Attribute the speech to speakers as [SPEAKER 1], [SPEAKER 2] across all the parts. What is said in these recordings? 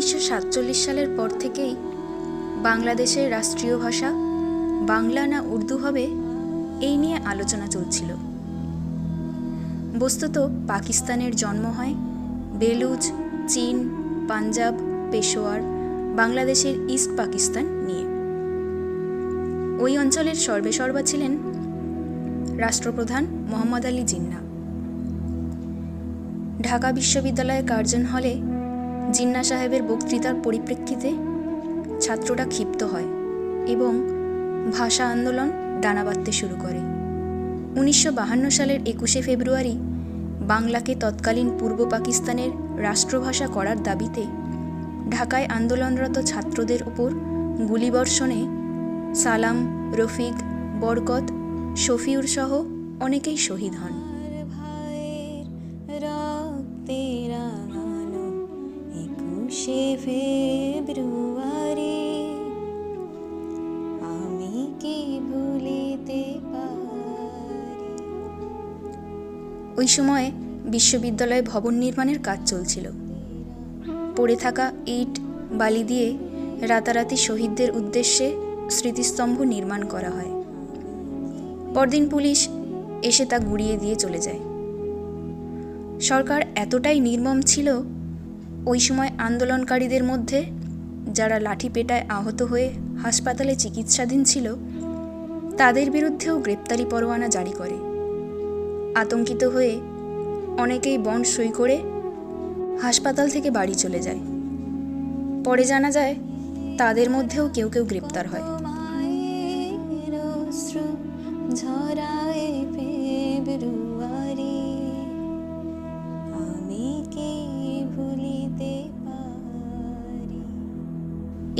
[SPEAKER 1] সাতচল্লিশ সালের পর থেকেই বাংলাদেশের রাষ্ট্রীয় ভাষা, বাংলা না উর্দু হবে, এই নিয়ে আলোচনা চলছিল। বস্তুত পাকিস্তানের জন্ম হয় বেলুচ, চীন, পাঞ্জাব, পেশোয়ার, বাংলাদেশের ইস্ট পাকিস্তান নিয়ে। ওই অঞ্চলের সর্বেসর্বা ছিলেন রাষ্ট্রপ্রধান মোহাম্মদ আলী জিন্না। ঢাকা বিশ্ববিদ্যালয়ের কার্জন হলে জিন্না সাহেবের বক্তৃতার পরিপ্রেক্ষিতে ছাত্ররা ক্ষিপ্ত হয় এবং ভাষা আন্দোলন ডানা বাঁধতে শুরু করে। উনিশশো সালের একুশে ফেব্রুয়ারি বাংলাকে তৎকালীন পূর্ব পাকিস্তানের রাষ্ট্রভাষা করার দাবিতে ঢাকায় আন্দোলনরত ছাত্রদের ওপর গুলিবর্ষণে সালাম, রফিক, বরকত, শফিউর সহ অনেকেই শহীদ হন।
[SPEAKER 2] ফেব্রুয়ারি, আমি কি ভুলিতে
[SPEAKER 1] ওই সময়ে বিশ্ববিদ্যালয়ে ভবন নির্মাণের কাজ চলছিল। পড়ে থাকা ইট, বালি দিয়ে রাতারাতি শহীদদের উদ্দেশ্যে স্মৃতিস্তম্ভ নির্মাণ করা হয়। পরদিন পুলিশ এসে তা গুড়িয়ে দিয়ে চলে যায়। সরকার এতটাই নির্মম ছিল ওই সময় আন্দোলনকারীদের মধ্যে যারা লাঠি পেটায় আহত হয়ে হাসপাতালে চিকিৎসাধীন ছিল, তাদের বিরুদ্ধেও গ্রেপ্তারি পরোয়ানা জারি করে। আতঙ্কিত হয়ে অনেকেই বন্ড সই করে হাসপাতাল থেকে বাড়ি চলে যায়। পরে জানা যায়, তাদের মধ্যেও কেউ কেউ গ্রেপ্তার হয়।
[SPEAKER 2] মায়ের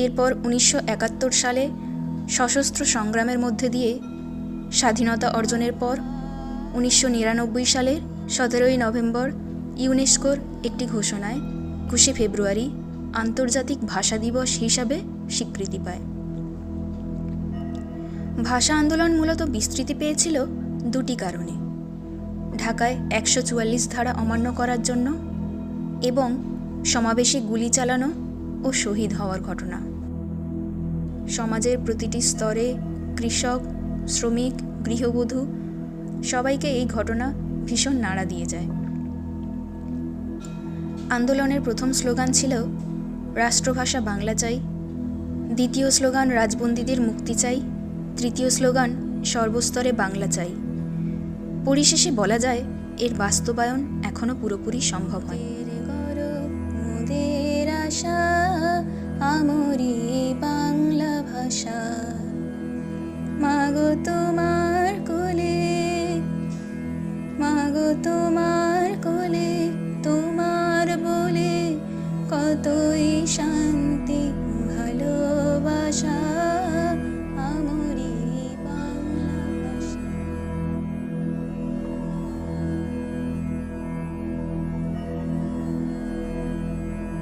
[SPEAKER 1] এরপর উনিশশো একাত্তর সালে সশস্ত্র সংগ্রামের মধ্যে দিয়ে স্বাধীনতা অর্জনের পর উনিশশো নিরানব্বই সালের সতেরোই নভেম্বর ইউনেস্কোর একটি ঘোষণায় একুশে ফেব্রুয়ারি আন্তর্জাতিক ভাষা দিবস হিসাবে স্বীকৃতি পায়। ভাষা আন্দোলন মূলত বিস্তৃতি পেয়েছিল দুটি কারণে। ঢাকায় একশো চুয়াল্লিশ ধারা অমান্য করার জন্য এবং সমাবেশে গুলি চালানো ও শহীদ হওয়ার ঘটনা। সমাজের প্রতিটি স্তরে কৃষক, শ্রমিক, গৃহবধূ, সবাইকে এই ঘটনা ভীষণ নাড়া দিয়ে যায়। আন্দোলনের প্রথম স্লোগান ছিল, রাষ্ট্রভাষা বাংলা চাই। দ্বিতীয় স্লোগান, রাজবন্দীদের মুক্তি চাই। তৃতীয় স্লোগান, সর্বস্তরে বাংলা চাই। পরিশেষে বলা যায়, এর বাস্তবায়ন এখনও পুরোপুরি সম্ভব হয়
[SPEAKER 2] ভাষা আমরি বাংলা ভাষা। মাগো তোমার কোলে মাগো তোমার কোলে তোমার বলে কতই শান্তি